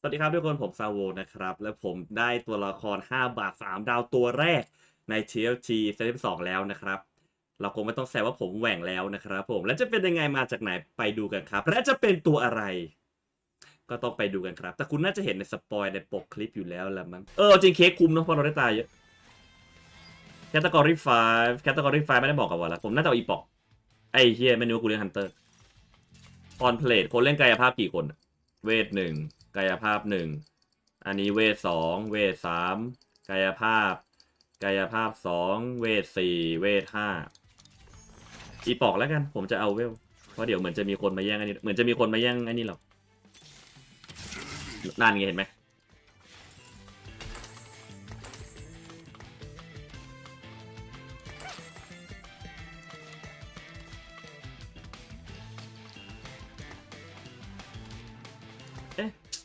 สวัสดีครับทุกคนผมซาโวนะครับ และผมได้ตัวละคร 5 บาท 3 ดาวตัวแรกใน TFT เซต2แล้วนะครับ เราคงไม่ต้องแซวว่าผมแหว่งแล้วนะครับผมและจะเป็นยังไงมาจากไหนไปดูกันครับ และจะเป็นตัวอะไร ก็ต้องไปดูกันครับ แต่คุณน่าจะเห็นในสปอยในปกคลิปอยู่แล้วแหละมั้งเออจริงเค้กคุมเนอะเพราะเราได้ตายเยอะแคตตากรี5แคตตากรี5ไม่ได้บอกกับว่าละผมน่าจะเอาอีปอกไอ้เฮียไม่นึกว่ากูเล่นฮันเตอร์ออนเพลทคนเล่นกายภาพกี่คนเวทหนึ่ง กายภาพหนึ่งอันนี้เวทสองเวทสามกายภาพ กายภาพสองเวทสี่เวทห้าอีปอกแล้วกัน ผมจะเอาเวลเพราะเดี๋ยวเหมือนจะมีคนมาแย่งอันนี้เหมือนจะมีคนมาแย่งอันนี้หรอกนั่นไงเห็นไหม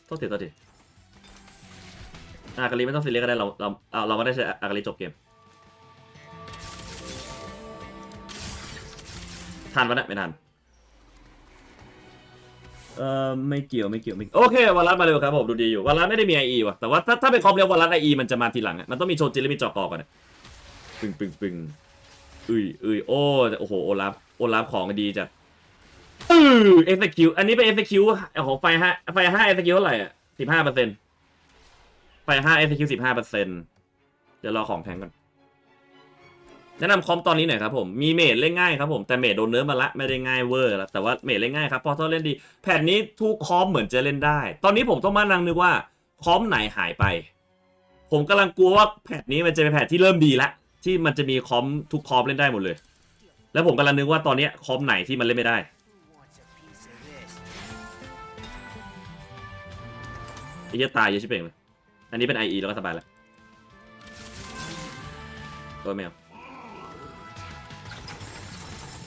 เอ๊ะโทษทีโทษทีอากาลีไม่ต้องซีเรียสก็ได้เราเราเอาเราไม่ได้ใช้อากาลีจบเกมทันปะเนี่ยไม่ทันเอ่อไม่เกี่ยวไม่เกี่ยวไม่โอเควารัสมาเร็วครับผมดูดีอยู่วารัสไม่ได้มีไอเอว่ะแต่ว่าถ้าถ้าเป็นคอมเรียววารัสไอเอมันจะมาทีหลังอะมันต้องมีโชจิและมีจอกอก่อนอะปึงปึงปึงอุ้ยอุ้ยโอ้โอ้โหโอลาฟโอลาฟของดีจัด อือเอ็กซ์คิวอันนี้เป็นเอ็กซ์คิวของไฟห้าไฟห้าเอ็กซ์คิวเท่าไหร่อะสิบห้าเปอร์เซ็นต์ไฟห้าเอ็กซ์คิวสิบห้าเปอร์เซ็นต์เดี๋ยวรอของแพงก่อนแนะนำคอมตอนนี้หน่อยครับผมมีเมดเล่นง่ายครับผมแต่เมดโดนเนื้อมาละไม่ได้ง่ายเวอร์แล้วแต่ว่าเมดเล่นง่ายครับพอถ้าเล่นดีแผ่นนี้ทุกคอมเหมือนจะเล่นได้ ตอนนี้ผมต้องมานั่งนึกว่าคอมไหนหายไป ผมกำลังกลัวว่าแผ่นนี้มันจะเป็นแผ่นที่เริ่มดีละที่มันจะมีคอมทุกคอมเล่นได้หมดเลย แล้วผมกำลังนึกว่าตอนนี้คอมไหนที่มันเล่นไม่ได้ อ้เหี้ยตายเยอะชิบเป่งเลย อันนี้เป็น IE แล้วก็สบายแล้วตัวแมว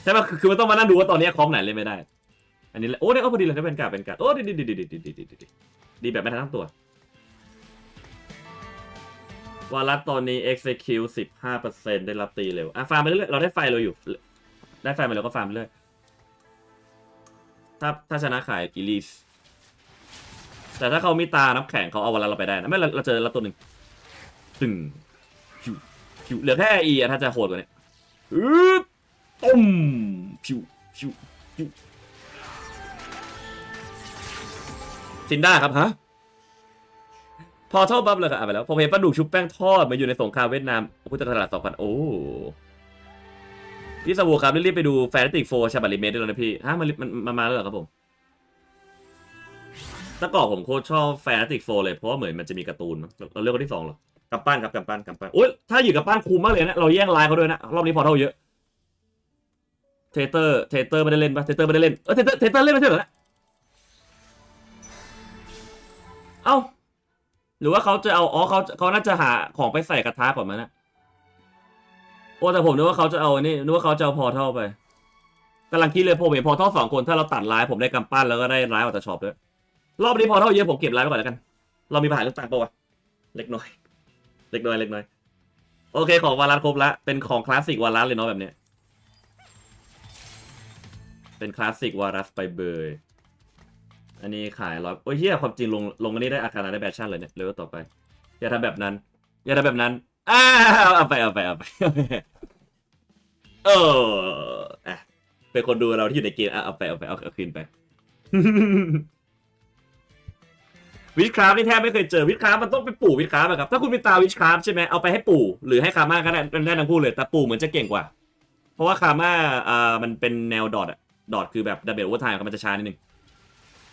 ใช่ปะคือคือมันต้องมานั่งดูว่าตอนนี้คอมไหนเล่นไม่ได้ อันนี้แหละโอ้เนี่ยโอ้พอดีเลยถ้าเป็นการดเป็นการดโอ้ดีดีดีดีดีดีดีดีดีดีแบบไม่ทันทั้งตัววารัตตอนนี้ execute สิบห้าเปอร์เซ็นต์ได้รับตีเร็วอะฟาร์มไปเรื่อยเราได้ไฟเราอยู่ ได้ไฟมาแล้วก็ฟาร์มไปเรื่อยถ้าถ้าชนะขายกิลีส แต่ถ้าเขามีตาน้ำแข็งเขาเอาวันละเราไปได้นะไม่เราเราเจอแล้วตัวหนึ่งตึงผิวผิวเหลือแค่อีอะถ้าจะโหดกว่านี้อึ๊บตุ้มผิวผิวผิวซินด้าครับฮะพอเท่าบัฟเลยครับอ่านไปแล้วผมเห็นปลาดุกชุบแป้งทอดมาอยู่ในสงครามเวียดนามพุทธตลาดสองพันโอ้พี่สวูครับรีบๆไปดูแฟนติกโฟฉบับรีเมคด้วยนะพี่ฮะมันมันมันมาแล้วเหรอครับผม ต่ก่อนผมโคตรชอบแฟนติกโฟเลยเพราะว่าเหมือนมันจะมีการ์ตูนมั้งเราเราเลือกคนที่สองเหรอกำปั้นครับกำปั้นกำปั้นโอ้ยถ้าอยู่กับปั้นคูมมากเลยนะเราแย่งไลน์เขาด้วยนะรอบนี้พอเท่าเยอะเทเตอร์เทเตอร์ไม่ได้เล่นปะเทเตอร์ไม่ได้เล่นเออเทเตอร์เทเตอร์เล่นไม่ใช่เหรอนะเอ้าหรือว่าเขาจะเอาอ๋อเขาเขาน่าจะหาของไปใส่กระทะก่อนมั้งนะโอ้แต่ผมนึกว่าเขาจะเอาอันนี่นึกว่าเขาจะเอาพอเท่าไปกำลังคิดเลยผมเห็นพอเท่าสองคนถ้าเราตัดไลน์ผมได้กำปั้นแล้วก็ได้ไลน์ออกจากช็อปด้วย รอบนี้พอเท่าเยอะผมเก็บไลน์ไว้ก่อนแล้วกัน เรามีปัญหาเรื่องตังค์ปะวะ เล็กน้อย เล็กน้อยเล็กน้อย โอเคของวารัสครบละ เป็นของคลาสสิกวารัสเลยเนาะแบบเนี้ย เป็นคลาสสิกวารัสไปเบยอันนี้ขายร้อยโอ้ยเฮียความจริงลงลงอันนี้ได้อาคารได้แบชชั่นเลยเนี่ยเลเวลต่อไป อย่าทำแบบนั้น อย่าทำแบบนั้นอ้าวเอาไปเอาไปเอาไปเอาไปเอออะเป็นคนดูเราที่อยู่ในเกมอะเอาไปเอาไปเอาเอาคืนไป วิชคราฟนี่แทบไม่เคยเจอวิชคราฟมันต้องไปปู่วิชคราฟอะครับถ้าคุณมีตาวิชคราฟใช่ไหมเอาไปให้ปู่หรือให้คาม่าก็ได้เป็นได้ทั้งคู่เลยแต่ปู่เหมือนจะเก่งกว่า เพราะว่าคาม่าอ่ามันเป็นแนวดอทอะดอทคือแบบดับเบิลโอเวอร์ไทม์มันจะช้านิดนึง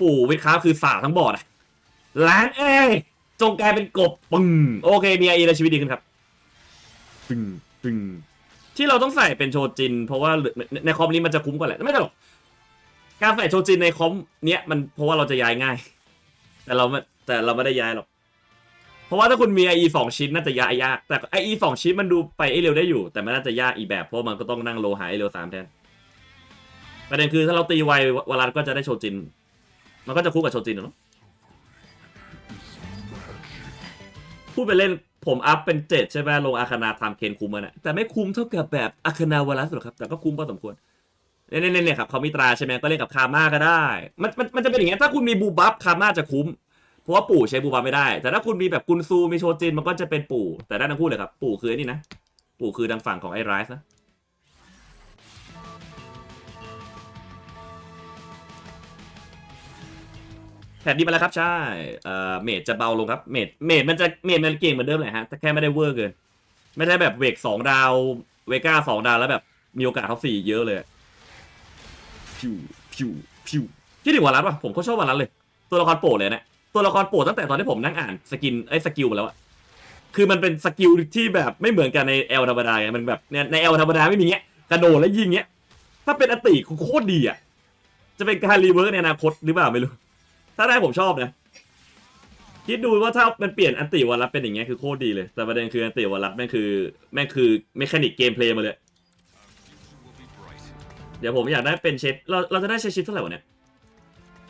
ปู่วิชคราฟคือสาทั้งบอร์ดอะล้านเอ้ยจงกลายเป็นกบปึ้งโอเคมีไอเอแล้วชีวิตดีขึ้นครับปึ้งปึ้งที่เราต้องใส่เป็นโชจิน เพราะว่าในในคอมนี้มันจะคุ้มกว่าแหละไม่ใช่หรอกการใส่โชจินในคอมเนี้ยมันเพราะว่าเราจะย้ายง่าย แต่เราไม่ แต่เราไม่ได้ย้ายหรอก เพราะว่าถ้าคุณมี IE สองชิ้นน่าจะย้ายยาก แต่ IE สองชิ้นมันดูไปไอเร็วได้อยู่ แต่มันน่าจะยากอีกแบบ เพราะมันก็ต้องนั่งโลหะไอเร็วสามแทน ประเด็นคือถ้าเราตีไววารัสก็จะได้โชจิน มันก็จะคู่กับโชจินเนาะพูดไปเล่นผมอัพเป็นเจ็ดใช่ไหมลงอาคานาทำเคนคุมมันอะแต่ไม่คุมเท่ากับแบบอาคานาวารัสหรอกครับ แต่ก็คุมพอสมควรเนี่ยเนี่ยเนี่ยครับเขามีตราใช่ไหมก็เล่นกับคาม่าก็ได้ มันมันมันจะเป็นอย่างเงี้ยถ้าคุณมีบูบัฟคาม่าจะคุ้ม เพราะว่าปู่ใช้บูบัฟไม่ได้ แต่ถ้าคุณมีแบบกุนซูมีโชจินมันก็จะเป็นปู่ แต่ได้ทั้งคู่เลยครับ ปู่คือไอ้นี่นะ ปู่คือทางฝั่งของไอ้ไรส์นะ แถบนี้มาแล้วครับใช่ เอ่อ เมดจะเบาลงครับ เมด เมดมันจะ เมดมันเก่งเหมือนเดิมเลยฮะ แต่แค่ไม่ได้เวอร์เกิน ไม่ได้แบบเวกสองดาว เวก้าสองดาวแล้วแบบมีโอกาสท็อปสี่เยอะเลยอะพิวพิวพิวคิดถึงวารัสป่ะผมก็ชอบวารัสเลย ตัวละครโปรดเลยนะ ตัวละครโปรดตั้งแต่ตอนที่ผมนั่งอ่านสกินไอ้สกิลมาแล้วอะคือมันเป็นสกิลที่แบบไม่เหมือนกันในเอลธรรมดาไงมันแบบในในเอลธรรมดาไม่มีเงี้ยกระโดดแล้วยิงเงี้ย ถ้าเป็นอติโคตรดีอะจะเป็นการรีเวิร์กในอนาคตหรือเปล่าไม่รู้ ถ้าได้ผมชอบนะ คิดดูว่าถ้ามันเปลี่ยนอันติวารัสเป็นอย่างเงี้ยคือโคตรดีเลย แต่ประเด็นคืออันติวารัสแม่งคือแม่งคือเมคานิกเกมเพลย์มาเลย เดี๋ยวผมอยากได้เป็นเชฟเราเราจะได้เชฟชิปเท่าไหร่วะเนี่ย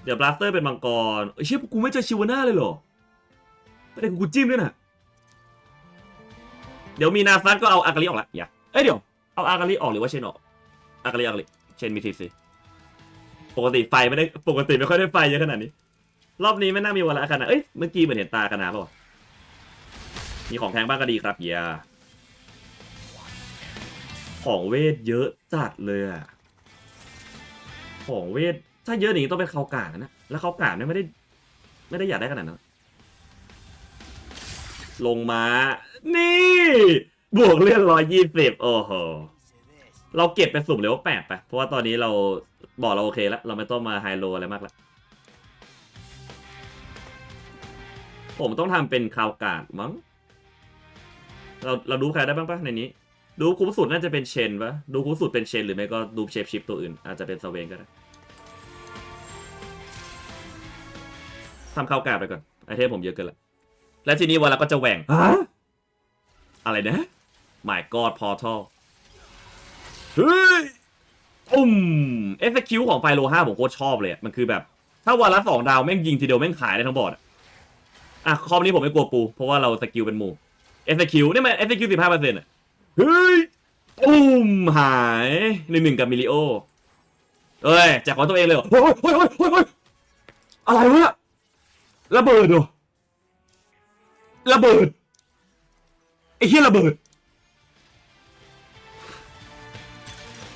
เดี๋ยวบลัสเตอร์เป็นมังกรเอ้ยเชี่ยกูไม่เจอชิวาน่าเลยเหรอประเด็นกูจิ้มด้วยนะเดี๋ยวมีนาซัตก็เอาอากาลิออกละอย่าเอ้ยเดี๋ยวเอาอากาลิออกหรือว่าเชนออกอากาลิอากาลิเชนมีทีซีปกติไฟไม่ได้ปกติไม่ค่อยได้ไฟเยอะขนาดนี้ รอบนี้ไม่น่ามีวันละกันนะเอ้ยเมื่อกี้เหมือนเห็นตากันนะเปล่าวะมีของแพงบ้างก็ดีครับเฮียของเวทเยอะจัดเลยอะของเวท ถ้าเยอะอย่างนี้ต้องเป็นเขากาดนะ แล้วเขากาดเนี่ยไม่ได้ ไม่ได้อยากได้ขนาดนั้น ลงมา นี่ บวกเลื่อนร้อยยี่สิบโอ้โห เราเก็บไปสุ่มเลเวลแปดไป เพราะว่าตอนนี้เราบอกเราโอเคแล้ว เราไม่ต้องมาไฮโลอะไรมากแล้ว ผมต้องทำเป็นคาวกาดมั้ง เราเราดูใครได้บ้างปะในนี้ ดูคุ้มสุดน่าจะเป็นเชนปะดูคุ้มสุดเป็นเชนหรือไม่ก็ดูเชฟชิปตัวอื่น อาจจะเป็นสเวนก็ได้ ทำคาวกาดไปก่อนไอเทมผมเยอะเกินละและทีนี้วันละก็จะแหว่งฮะอะไรนะ My God Portal เฮ้ยอุ้มเอฟคิวของไฟโลห้าผมโคตรชอบเลยอะมันคือแบบ ถ้าวันละสองดาวแม่งยิงทีเดียวแม่งขายได้ทั้งบอร์ดอะอะคอมนี้ผมไม่กลัวปู เพราะว่าเราสกิลเป็นหมู่ SQ นี่มัน SQ สิบห้าเปอร์เซ็นต์อะเฮ้ยอุ้มหายหนึ่งหนึ่งกับมิลิโอเอ้ยแจกของตัวเองเลยเหรอเฮ้ยเฮ้ยเฮ้ยเฮ้ยเฮ้ยอะไรวะเนี่ย ระเบิดเหรอระเบิดไอ้เหี้ยระเบิด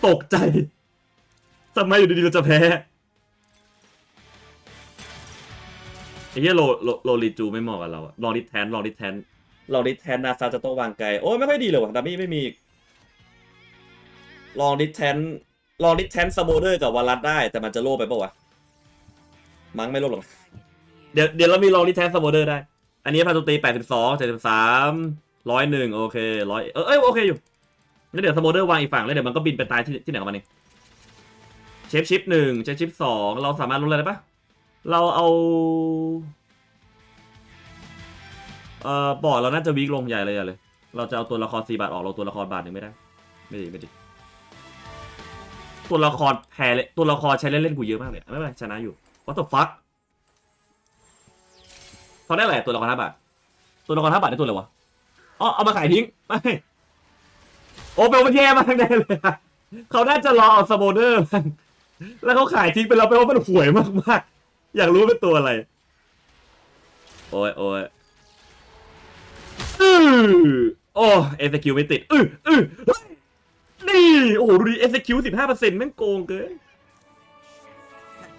ตกใจทำไมอยู่ดีๆเราจะแพ้ไอ้เหี้ยโลโลโลลิจูไม่เหมาะกับเราอะลองดิแทนลองดิแทนลองดิแทนนาซาจะต้องวางไกลโอ้ยไม่ค่อยดีเลยว่ะดัมมี่ไม่มีลองดิแทนลองดิแทนสโมเดอร์กับวารัสได้ แต่มันจะโลไปปะวะมั้งไม่โลหรอก ดี๋ยวเดี๋ยวเรามีลองดิแทนสโมเดอร์ได้ อันนี้พันตุตีแปดสิบสองเจ็ดสิบสามร้อยหนึ่งโอเคร้อยเออเอ้ยโอเคอยู่แล้วเดี๋ยวสโมเดอร์วางอีกฝั่งแล้วเดี๋ยวมันก็บินไปตายที่ที่ไหนของมันเองเชฟชิปหนึ่งเชฟชิปสองเราสามารถลดอะไรได้ปะเราเอาเอ่อบอร์ดเราน่าจะวีกลงใหญ่เลยใหญ่เลย เราจะเอาตัวละครสี่บาทออกเราตัวละครบาทหนึ่งไม่ได้ ไม่ดีไม่ดีตัวละครแพ้เลยตัวละครใช้เล่นเล่นกูเยอะมากเลยไม่เป็นไรชนะอยู่ what the fuck เขาได้อะไรตัวละครห้าบาท ตัวละครห้าบาทได้ตัวอะไรวะ อ๋อ เอามาขายทิ้ง ไม่ โอ้แปลว่าแย่มากแน่เลยอะเขาน่าจะรอเอาสโมเดอร์มันแล้วเขาขายทิ้งไปแล้วแปลว่ามันห่วยมากๆ อยากรู้เป็นตัวอะไร โอ้ยโอ้ยอือโอ้เอสคิวไม่ติด อืออือนี่ โอ้โห ดูดิเอสคิวสิบห้าเปอร์เซ็นต์แม่งโกงเกิน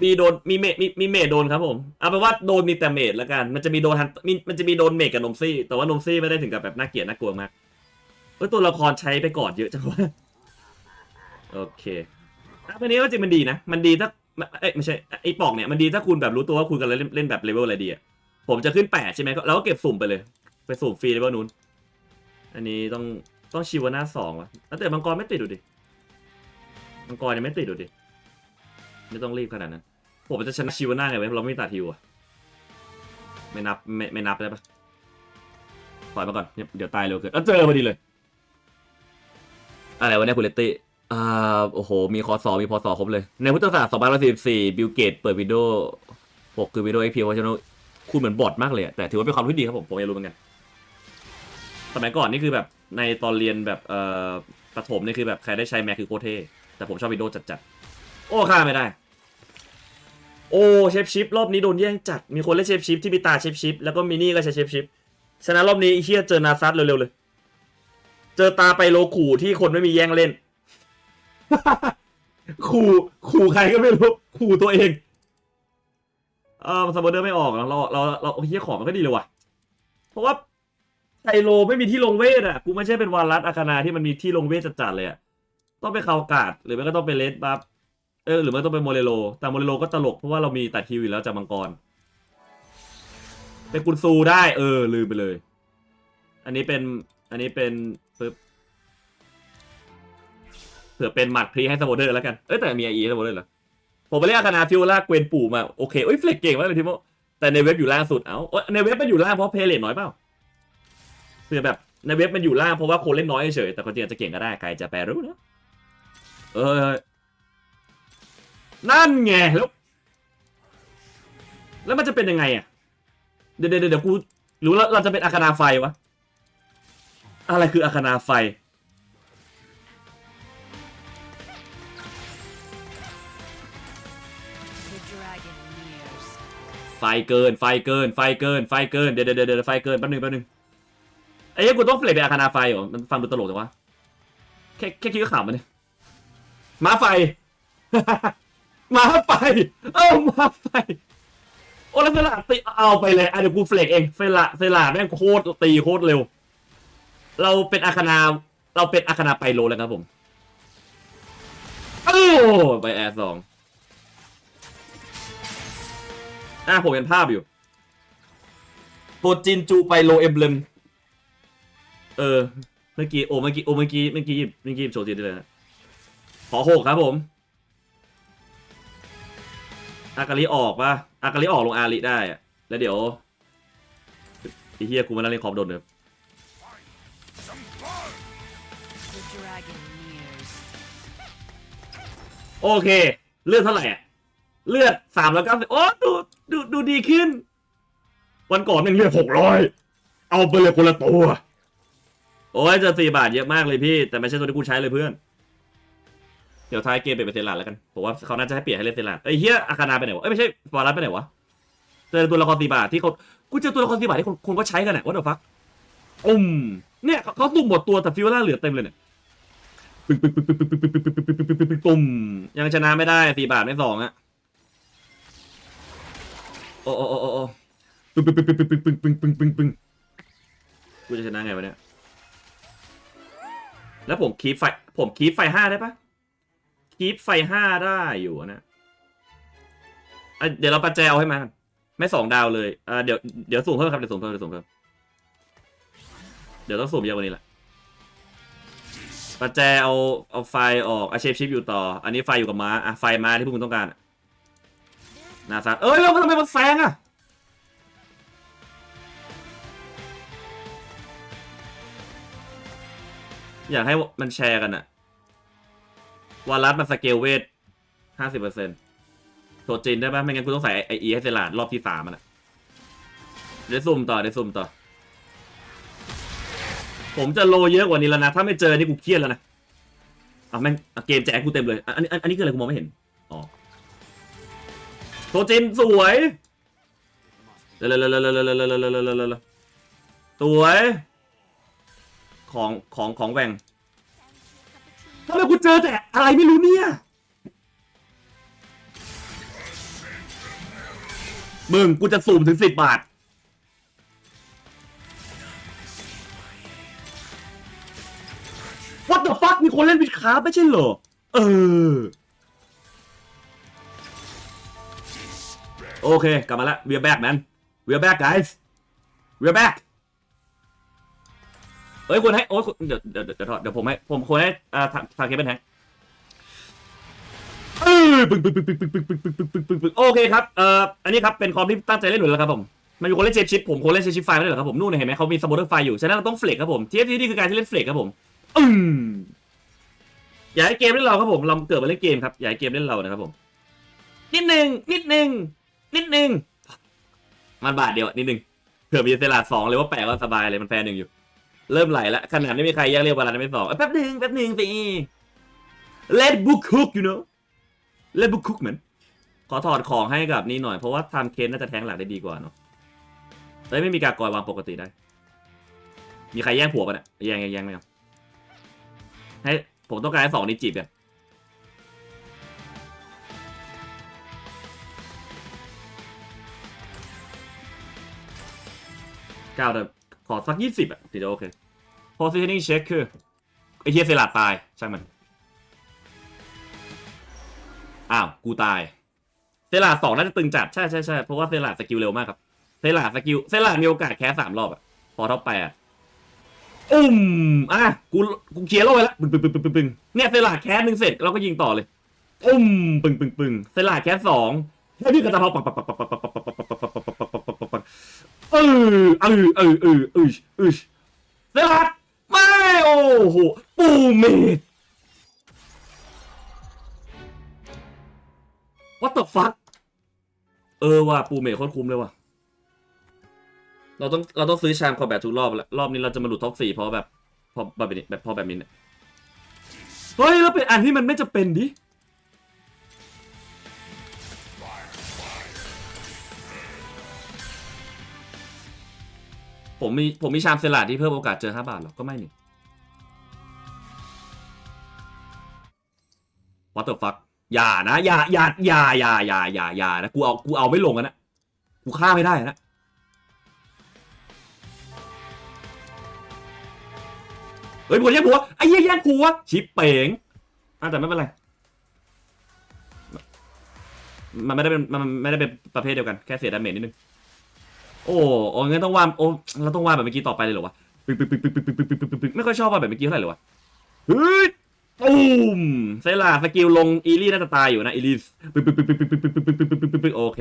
มีโดนมีเมดมีมีเมดโดนครับผมเอาเป็นว่าโดนมีแต่เมดแล้วกัน มันจะมีโดนฮันมีมันจะมีโดนเมดกับนมซี่ แต่ว่านมซี่ไม่ได้ถึงกับแบบน่าเกลียดน่ากลัวมากเอ้ยตัวละครใช้ไปก่อนเยอะจังวะโอเคอะวันนี้ก็จริงมันดีนะ มันดีถ้าเอ้ยไม่ใช่ไอ้ปอกเนี่ยมันดีถ้าคุณแบบรู้ตัวว่าคุณกำลังเล่นเล่นแบบเลเวลอะไรดีอะผมจะขึ้นแปดใช่ไหมก็แล้วก็เก็บสุ่มไปเลย ไปสุ่มฟรีเลเวลนู้น อันนี้ต้องต้องชิวาน่าสองว่ะแล้วแต่มังกรไม่ติดดูดิมังกรยังไม่ติดดูดิ ไม่ต้องรีบขนาดนั้น ผมจะชนะชิวาน่าไงเว้ยเราไม่มีตาทิวอะไม่นับไม่ไม่นับได้ปะถอยมาก่อน เดี๋ยวตายเร็วเกินเจอพอดีเลย อะไรวะเนี่ยคุณเลตตี้อ่าโอ้โห มีคอสอมีพอสอครบเลย ในพุทธศาสตร์2544บิลเกตเปิดวิดีโอ6คือวิดีโอ XP เพราะฉะนั้นคุณเหมือนบอทมากเลย แต่ถือว่าเป็นความรู้ที่ดีครับผม ผมไม่รู้เหมือนกัน สมัยก่อนนี่คือแบบในตอนเรียนแบบเอ่อประถมนี่คือแบบใครได้ใช้แม็กคือโคเท่แต่ผมชอบวิดีโอจัดๆ โอ้ฆ่าไม่ได้ โอ้เชฟชิปรอบนี้โดนแย่งจัด มีคนเล่นเชฟชิปที่มีตาเชฟชิปแล้วก็มินี่ก็ใช้เชฟชิปฉะนั้นรอบนี้ไอ้เฮียเจอนาซัตเร็วๆเลย เจอตาไปโลขู่ที่คนไม่มีแย่งเล่น ขู่ขู่ใครก็ไม่รู้ขู่ตัวเอง เออสมบูเดอร์ไม่ออกแล้วเราเราเราเฮียของมันก็ดีเลยว่ะ เพราะว่าไทโลไม่มีที่ลงเวทอะ กูไม่ใช่เป็นวารัสอาคานาที่มันมีที่ลงเวทจัดๆเลยอะ ต้องไปคากาดหรือไม่ก็ต้องไปเลดบัฟ เออหรือไม่ต้องไปโมเรโล แต่โมเรโลก็ตลกเพราะว่าเรามีตัดฮิวอยู่แล้วจากมังกร เป็นกุนซูได้ เออ ลืมไปเลย อันนี้เป็นอันนี้เป็นปึ๊บเผื่อเป็นหมัดพรีให้สโมเดอร์แล้วกัน เอ้ยแต่มีไอเอสโมเดอร์เหรอผมไปเรียกอาคานาฟิวล่าเกวนปู่มา โอเคเอ้ยเฟลกเก่งมากเลยทีโมแต่ในเว็บอยู่ล่างสุด เอ้าเอ้ยในเว็บมันอยู่ล่างเพราะเพลเลทน้อยเปล่าเผื่อแบบในเว็บมันอยู่ล่างเพราะว่าคนเล่นน้อยเฉยแต่คนจริงจะเก่งก็ได้ใครจะแปลรู้เนะเออ นั่นไงแล้วแล้วมันจะเป็นยังไงอะ เดี๋ยวเดี๋ยวเดี๋ยวกูรู้แล้วเราจะเป็นอาคานาไฟวะ อะไรคืออาคานาไฟ ไฟเกิน ไฟเกิน ไฟเกิน ไฟเกิน เดี๋ยวเดี๋ยวเดี๋ยวไฟเกินแป๊บนึงแป๊บนึงไอ้เหี้ยกูต้องเปลี่ยนเป็นอาคานาไฟเหรอ มันฟังดูตลกจังวะแค่แค่คิดก็ขำมันเนี่ยม้าไฟ มาไฟเอ้ามาไฟโอ้แล้วเฟลาตีเอาไปเลยอะเดี๋ยวกูเฟลกเองเฟลาเฟลาแม่งโคตรตีโคตรเร็ว เราเป็นอาคานาเราเป็นอาคานาไปโลแล้วครับผมโอ้ไปแอร์สองอะผมเห็นภาพอยู่โปรจินจูไปโลเอมเบลมเออ เมื่อกี้โอ้เมื่อกี้โอ้เมื่อกี้เมื่อกี้ยิบเมื่อกี้ยิบโชว์จินได้เลยนะขอหกครับผม อากาลิออกป่ะอากาลิออกลงอาริได้อะแล้วเดี๋ยวไอเฮียกูมานั่งเล่นคอมโดนเนอะ The dragon nears. โอเค เลือดเท่าไหร่อะเลือดสามร้อยเก้าสิบโอ้ดูดูดูดีขึ้น วันก่อนมันเลือดหกร้อยเอาไปเลยคนละตัว โอ้ยจะสี่บาทเยอะมากเลยพี่ แต่ไม่ใช่ตัวที่กูใช้เลยเพื่อน เดี๋ยวท้ายเกมเปลี่ยนเป็นเซนลาดแล้วกันผมว่าเขาน่าจะให้เปลี่ยนให้เล่นเซนลาดเอ้เฮียอาคานาไปไหนวะเอ้ยไม่ใช่ฟอรัสไปไหนวะเจอตัวละครสี่บาทที่เขากูเจอตัวละครสี่บาทที่คนคนก็ใช้กันอะวัดเดฟักอืมเนี่ยเขาตุ่มหมดตัวแต่ฟิวล่าเหลือเต็มเลยเนี่ยปึ้งปึ้งปึ้งปึ้งปึ้งปึ้งปึ้งปึ้งปึ้งปึ้งปึ้งปึ้งปึ้งปึ้งตุ่มยังชนะไม่ได้สี่บาทไม่สองอะโอ้โอ้โอ้โอ้ปึ้งปึ้งปึ้งปึ้งปึ้งปึ้งปึ้งปึ้งปึ้งปึ้งกูจะชนะไงวะเนี่ย แล้วผมคีฟไฟ ผมคีฟไฟห้าได้ปะ คีฟไฟห้าได้อยู่นะอะเดี๋ยวเราปัจแจเอาให้มากันไม่สองดาวเลยอ่าเดี๋ยวเดี๋ยวสูงเพิ่มครับเดี๋ยวสูงเพิ่มเดี๋ยวสูงเพิ่มเดี๋ยวต้องสูงเยอะกว่านี้แหละปัจแจเอาเอาไฟออกอาเชฟชิปอยู่ต่อ อันนี้ไฟอยู่กับม้าอะไฟม้าที่พวกมึงต้องการอะนาซาเอ้ยแล้วทำไมมันแซงอะอยากให้มันแชร์กันอะ วารัสมันสเกลเวทห้าสิบเปอร์เซ็นต์ตัวจีนได้ปะไม่งั้นกูต้องใส่ไอเอให้เซลาดรอบที่สามมันอะเดี๋ยวซุ่มต่อเดี๋ยวซุ่มต่อ ผมจะโลเยอะกว่านี้แล้วนะ ถ้าไม่เจอนี่กูเครียดแล้วนะอะแม่งเกมแจกกูเต็มเลยอันนี้อันนี้คืออะไรกูมองไม่เห็นอ๋อโทจินสวยเร็วๆๆๆๆๆๆๆๆๆสวย ของของของแหวง ทำไมกูเจอแต่อะไรไม่รู้เนี่ย มึงกูจะสุ่มถึงสิบบาท What the fuck มีคนเล่นวิดคราไม่ใช่เหรอ เออ โอเค กลับมาล้ว we're back man we're back guys we're back เอ้ยควรให้โอ้ยเดี๋ยวเดี๋ยวเดี๋ยวเดี๋ยวผมให้ผมควรให้อ่าทางทางเคเป็นแฮงเอ้ยปึ้งปึ้งปึ้งปึ้งปึ้งปึ้งปึ้งปึ้งปึ้งปึ้งปึ้งปึ้งโอเคครับเอ่ออันนี้ครับเป็นคอมที่ตั้งใจเล่นอยู่แล้วครับผมมันมีคนเล่นเชฟชิปผมคนเล่นเชฟชิปไฟไม่ได้เหรอครับผมนู่นเห็นไหมเขามีสมอเตอร์ไฟอยู่ฉะนั้นเราต้องเฟลกครับผม TFT นี่คือการที่เล่นเฟลกครับผมอืมอย่าให้เกมเล่นเราครับผมเราเกิดมาเล่นเกมครับอย่าให้เกมเล่นเรานะครับผมนิดนึงนิดนึงนิดนึงมันบาทเดียวนิดนึงเผื่อมีเซลาดสองเลยว่าแปลกก็สบายเลยมันแฟนหนึ่งอยู่ เริ่มไหลแล้วขนาดไม่มีใครแยกเรียกวาลาไม่สองแป๊บหนึ่งแป๊บหนึ่งสิ let book cook you know let book cook man ขอถอดของให้กับนี่หน่อย เพราะว่าทำเคนน่าจะแทงหลักได้ดีกว่าเนาะเฮ้ยไม่มีการกอยวางปกติได้ มีใครแย่งผัวปะเนี่ยแย่งแย่งแย่งไหมครับให้ผมต้องการให้สองนี้จีบกันเก้าแต่ ขอสักยี่สิบอะถึงจะโอเค positioning check คือไอเทียเซลาตายใช่มัน อ้าว กูตาย เซลาสองน่าจะตึงจัด ใช่ใช่ใช่เพราะว่าเซลาสกิลเร็วมากครับ เซลาสกิล เซลามีโอกาสแค่สามรอบอะ พอท็อปแปดอุ้มอะกูกูเคลียร์โลกไปแล้วปึ้งปึ้งปึงปึงปึงปึงเนี่ยเซลาแคสหนึ่งเสร็จเราก็ยิงต่อเลยอุ้มปึ้งปึ้งปึ้งเซลาแคสสองเฮ้ยพี่กระตะเพาปักปักปักปักปักปักปักปักปักปักปักปักปัก เออเออเออเออเออเออเซลาดไม่โอ้โหปูเมด What the fuck เออว่ะปูเมทโคตรคุ้มเลยว่ะเราต้องเราต้องซื้อชามคอแบบทุกรอบแหละรอบนี้เราจะมาหลุดท็อปสี่เพราะแบบพอแบบนี้แบบพอแบบนี้เนี่ยเฮ้ยแล้วเป็นอันที่มันไม่จะเป็นดิ ผมมีผมมีชามเซลาดที่เพิ่มโอกาสเจอห้าบาทหรอก็ไม่นี่ What the fuck อย่านะ อย่าอย่าอย่าอย่าอย่าอย่าอย่านะกูเอากูเอาไม่ลงนะกูฆ่าไม่ได้นะเฮ้ยผัวแย่งผัวไอ้เหี้ยแย่งผัวชิปเป๋งอะแต่ไม่เป็นไรมันไม่ได้เป็นมันไม่ได้เป็นประเภทเดียวกันแค่เสียดาเมจนิดนึง โอ้โอ้งั้นต้องวาดโอ้เราต้องวาดแบบเมื่อกี้ต่อไปเลยเหรอวะปึ๊กปึ๊กปึ๊กปึ๊กปึ๊กปึ๊กปึ๊กปึ๊กไม่ค่อยชอบวาดแบบเมื่อกี้เท่าไหร่เลยวะเฮ้ยตูมเซล่าสกิลลงอีลี่น่าจะตายอยู่นะอีลี่ปึ๊กปึ๊กปึ๊กปึ๊กปึ๊กปึ๊กปึ๊กปึ๊กปึ๊กปึ๊กปึ๊กปึ๊กโอเค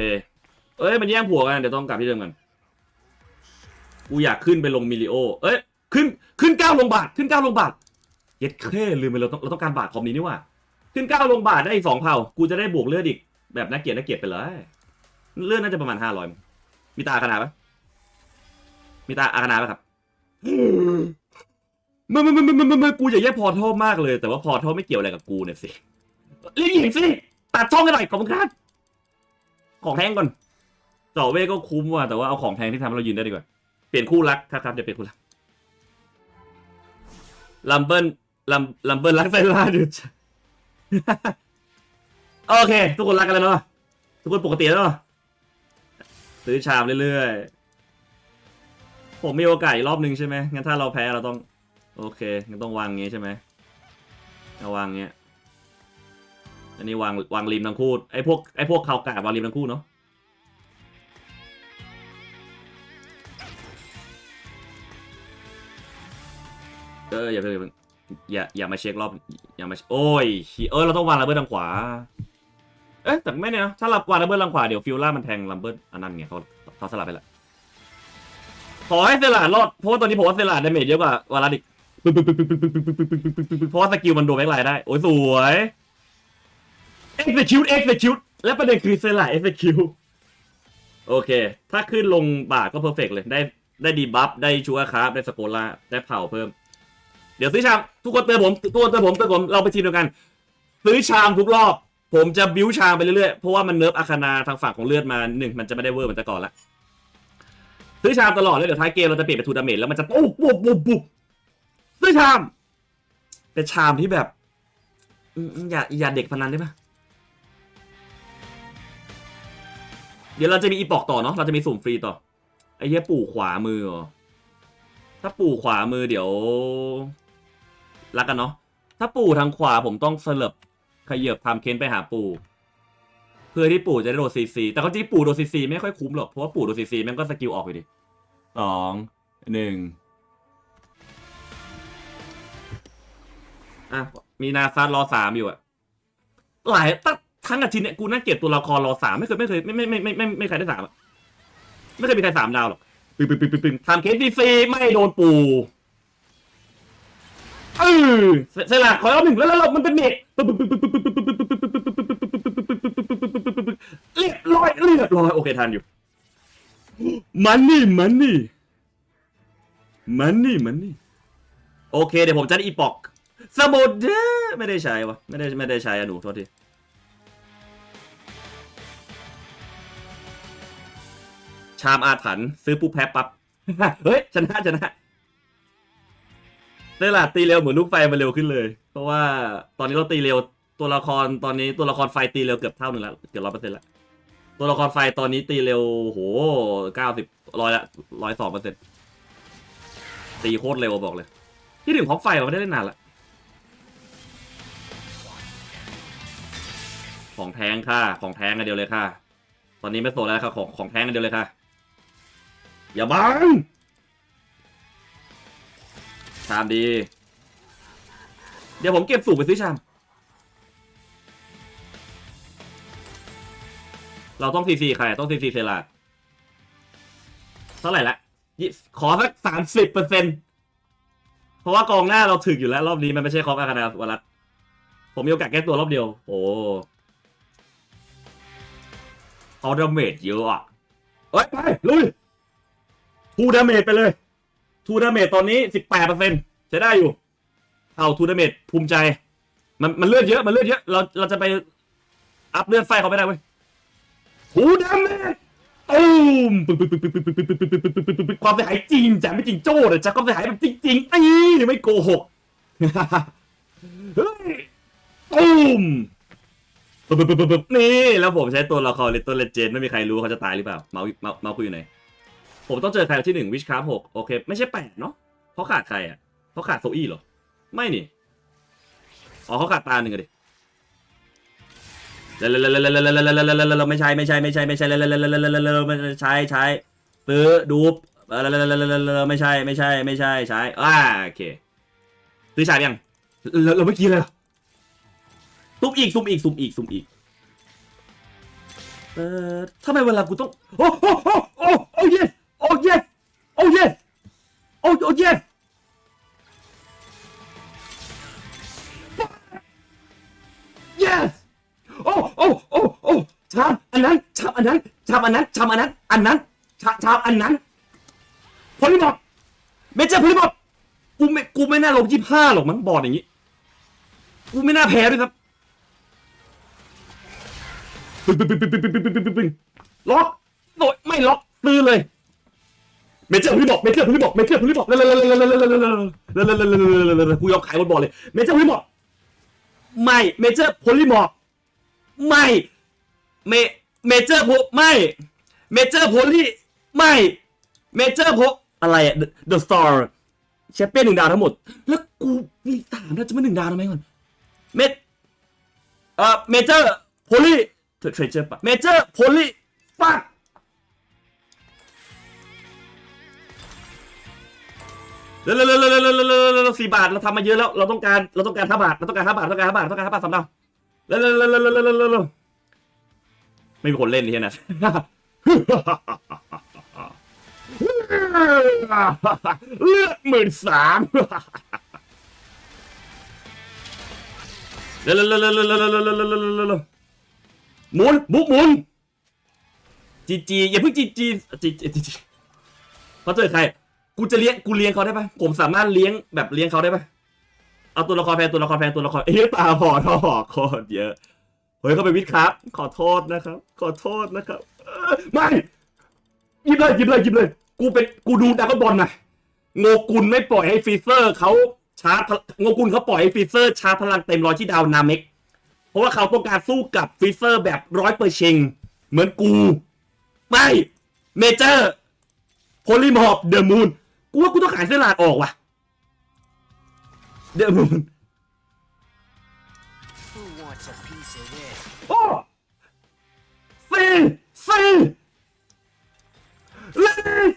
เอ้ยมันแย่งผัวกันเดี๋ยวต้องกลับที่เดิมกันกูอยากขึ้นไปลงมิลิโอ เอ้ยขึ้นขึ้นเก้าลงบาทขึ้นเก้าลงบาทเย็ดเคลืมไปเราต้องเราต้องการบาทคอมนี้นี่ว่าขึ้นเก้าลงบาทได้อีกสองเผ่ากูจะได้บวกเลือดอีกแบบน่าเกลียดน่าเกลียดไปเลยเลือดน่าจะประมาณห้าร้อยมีตาขนาดปะ มีตาอาคานาไหมครับมึงมึงมึงมึงมึงมึงกูอยากแยกพอร์ทัลมากเลย แต่ว่าพอร์ทัลไม่เกี่ยวอะไรกับกูเนี่ยสิรีบหยิงสิตัดช่องกันหน่อยขอบคุณครับของแทงก่อนเจาะเวก็คุ้มว่ะแต่ว่าเอาของแทงที่ทำให้เรายืนได้ดีกว่า เปลี่ยนคู่รักครับครับเดี๋ยวเปลี่ยนคู่รักลัมเบิลลัมลัมเบิลรักไซล่าดูจ้ะโอเค ทุกคนรักกันแล้วเนาะทุกคนปกติแล้วเนาะซื้อชามเรื่อยๆ ผมมีโอกาสอีกรอบหนึ่งใช่ไหมงั้นถ้าเราแพ้เราต้อง โอเคงั้นต้องวางงี้ใช่ไหมเอาวางเงี้ย อันนี้วางวางริมทั้งคู่ไอ้พวกไอ้พวกเขากาดวางริมทั้งคู่เนาะเอออย่าเพิ่งอย่าอย่ามาเช็ครอบอย่ามาโอ้ยเออเราต้องวางระเบิดทางขวา เอ๊ะแต่ไม่เนี่ยนะถ้าเราวางระเบิดทางขวาเดี๋ยวฟิลล่ามันแทงลัมเบิร์อันนั้นไงเขาเขาสลับไปละ ขอให้เซลาดรอดเพราะว่าตอนนี้ผมว่าเซลาดดาเมจเยอะกว่าวาลาดิกปึ๊กปึ๊กปึ๊กปึ๊กปึ๊กปึ๊กปึ๊กปึ๊กปึ๊กปึ๊กปึ๊กเพราะว่าสกิลมันโดนแม็กไลน์ได้ โอ้ยสวย execute execute และประเด็นคือเซลาด execute โอเค ถ้าขึ้นลงบาทก็เพอร์เฟกเลย ได้ได้ดีบัฟ ได้ชัวร์คราฟได้สโกล่า ได้เผาเพิ่ม เดี๋ยวซื้อชาม ทุกคนเตือนผมทุกคนเตือนผมเตือนผม เราไปทีมเดียวกัน ซื้อชามทุกรอบ ผมจะบิวชามไปเรื่อยๆ เพราะว่ามันเนิร์ฟอาคานาทางฝั่งของเลือดมาหนึ่งมันจะไม่ได้เวอร์เหมันจะก่อนละ ซื้อชามตลอดเลยเดี๋ยวท้ายเกมเราจะเปลี่ยนเป็นทูดาเมจแล้วมันจะปุ๊บปุ๊บปุ๊บปุ๊บซื้อชาม เป็นชามที่แบบอย่าอย่าเด็กพนันได้ปะเดี๋ยวเราจะมีอีปอกต่อเนาะเราจะมีสุ่มฟรีต่อไอ้เหี้ยปู่ขวามืออถ้าปู่ขวามือเดี๋ยวรักกันเนาะถ้าปู่ทางขวาผมต้องสลับขยับทำเค้นไปหาปู่เพื่อที่ปู่จะได้โดนซีซีแต่เขาจริงปู่โดนซีซีไม่ค่อยคุ้มหรอกเพราะว่าปู่โดนซีซีม่งก็สกิลออกไปดิ สองหนึ่งอะมีนาซารรอสามอยู่อะหลายตั้งทั้งอาทิตย์เนี่ยกูน่าเกลียดตัวละครรอสามไม่เคยไม่เคยไม่ไม่ไม่ไม่ไม่ไม่ใครได้สามอะไม่เคยมีใครสามดาวหรอกปึ้งปึ้งปึ้งปึ้งปึ้งทำเคสซีซีไม่โดนปูเออเสร็จละขอรอบหนึ่งแล้วแล้วมันเป็นเมกเรียบร้อยเรียบร้อยโอเคทันอยู่ มันนี่มันนี่มันนี่มันนี่โอเคเดี๋ยวผมจะได้อีปอกสมุดเด้อไม่ได้ใช้วะไม่ได้ไม่ได้ใช้อะหนูโทษทีชามอาถรรพ์ซื้อปุ๊แพ้ปั๊บเฮ้ยชนะชนะเตลาดตีเร็วเหมือนลูกไฟมันเร็วขึ้นเลย เพราะว่าตอนนี้เราตีเร็วตัวละครตอนนี้ตัวละครไฟตีเร็วเกือบเท่าหนึ่งแล้วเกือบร้อยเปอร์เซ็นต์ละ ตัวละครไฟตอนนี้ตีเร็วโหเก้าสิบร้อยละร้อยสองเปอร์เซ็นต์ตีโคตรเร็วบอกเลย ที่ถึงของไฟเราไม่ได้เล่นนานละของแท้งค่ะ ของแท้งกันเดียวเลยค่ะ ตอนนี้ไม่โซแล้วค่ะของของแท้งกันเดียวเลยค่ะ อย่าบังชามดี เดี๋ยวผมเก็บสูบไปซื้อชาม เราต้องซีซีใครต้องซีซีเซลาดเท่าไหร่ละขอสักสามสิบเปอร์เซ็นเพราะว่ากองหน้าเราถึกอยู่แล้ว รอบนี้มันไม่ใช่คอฟอาคานาวัลัดผมมีโอกาสแก้ตัวรอบเดียว โอ้เขาดาเมจเยอะอะเอ้ยไปลุยทูดาเมจไปเลยทูดาเมจตอนนี้สิบแปดเปอร์เซ็นใช้ได้อยู่ เอาทูดาเมจภูมิใจ มันมันเลือดเยอะมันเลือดเยอะเราเราจะไปอัพเลือดไฟเขาไม่ได้เว้ย หูดาเมจตูมปึ๊บปึ๊บปึ๊บปึ๊บปึ๊บปึ๊บปึ๊บปึ๊บปึ๊บปึ๊บปึ๊บปึ๊บความเสียหายจริงจ้ะไม่จริงโจ้เลยจ้ะความเสียหายแบบจริงๆตีไม่โกหกเฮ้ยตูมปึ๊บปึ๊บปึ๊บปึ๊บปึ๊บนี่แล้วผมใช้ตัวละครลิตเติ้ลเลเจนไม่มีใครรู้เขาจะตายหรือเปล่าเมาส์เมาส์เมาส์คุยอยู่ไหนผมต้องเจอใครที่หนึ่งวิชคราฟหกโอเค ไม่ใช่แปดเนาะเพราะขาดใครอะเพราะขาดโซอี้เหรอ ไม่นี่อ๋อเขาขาดตาหนึ่งอะดิเล แล้วแล้วแล้วไม่ใช่ไม่ใช่ไม่ใช่ไม่ใช่แล้วแล้วแล้วแล้วแล้วไม่ใช่ใช้ปื้อดูปแล้วแล้วแล้วแล้วไม่ใช่ไม่ใช่ไม่ใช่ใช้โอเคซื้อใายยังเราเมื่อกี้เลยซุ่มอีกซุ่มอีกซุ่มอีกซุ่มอีกเอ่อทำไมเวลากูต้องโอ้โอ้โอ้โอ้เย่โอ้เย่โอ้เย่โอ้โอ้เย่ อันนั้นชามอันนั้นชามอันนั้น อันนั้นชาชามอันนั้นพลิบอดเมเจอร์พลิบอดกูไม่กูไม่น่าลงยี่ห้าหรอกมั้งบอดอย่างงี้กูไม่น่าแพ้ด้วยครับปึ้งปึ้งปึ้งปึ้งปึ้งปึ้งปึ้งปึ้งปึ้งปึ้งล็อกโดยไม่ล็อกตื้อเลยเมเจอร์พลิบอดเมเจอร์พลิบอดเมเจอร์พลิบอดเลยเลยเลยเลยเลยเลยเลยเลยเลยเลยเลยกูยอมขายบนบอดเลยเมเจอร์พลิบอดไม่เมเจอร์พลิมอร์ไม่เม เมเจอร์โพไม่เมเจอร์โพลี่ไม่เมเจอร์โพอะไรอะ The Star แชมเปี้ยนหนึ่งดาวทั้งหมด แล้วกูมีสามแล้วจะมาหนึ่งดาวทำไมก่อนเมเอ่อเมเจอร์โพลี่เทรดเจอร์ปะเมเจอร์โพลี่ปักเร็วเร็วเร็วเร็วเร็วสี่บาทเราทำมาเยอะแล้ว เราต้องการ เราต้องการห้าบาท เราต้องการห้าบาท ต้องการห้าบาท ต้องการห้าบาทสำเนาเร็วเร็วเร็วเร็วเร็ว ไม่มีคนเล่นที่นั่นเลือดหมื่นสามเร็วหมุนบุกหมุนจีจีอย่าเพิ่งจีจีจีจีเขาเจอใคร กูจะเลี้ยงกูเลี้ยงเขาได้ปะผมสามารถเลี้ยงแบบเลี้ยงเขาได้ปะเอาตัวละครแพนตัวละครแพนตัวละครเอ้ยตาพอทอคอเยอะ เฮ้ยเขาไปนวิทครับ ขอโทษนะครับ ขอโทษนะครับเอ้ยไม่หยิบเลยหยิบเลยหยิบเลย กูเป็นกูดูดรากอนบอลนะโงกุลไม่ปล่อยให้ฟรีเซอร์เขาชาร์จพลโงกุลเขาปล่อยให้ฟรีเซอร์ชาร์จพลังเต็มร้อยที่ดาวนาเมกเพราะว่าเขาต้องการสู้กับฟรีเซอร์แบบร้อยเปอร์เชงเหมือนกู ไม่ เมเจอร์โพลิมอร์เดอะมูนกูว่ากูต้องขายเสื้อลาดออกว่ะเดอะมูน Fyl! Fyl! Fyl!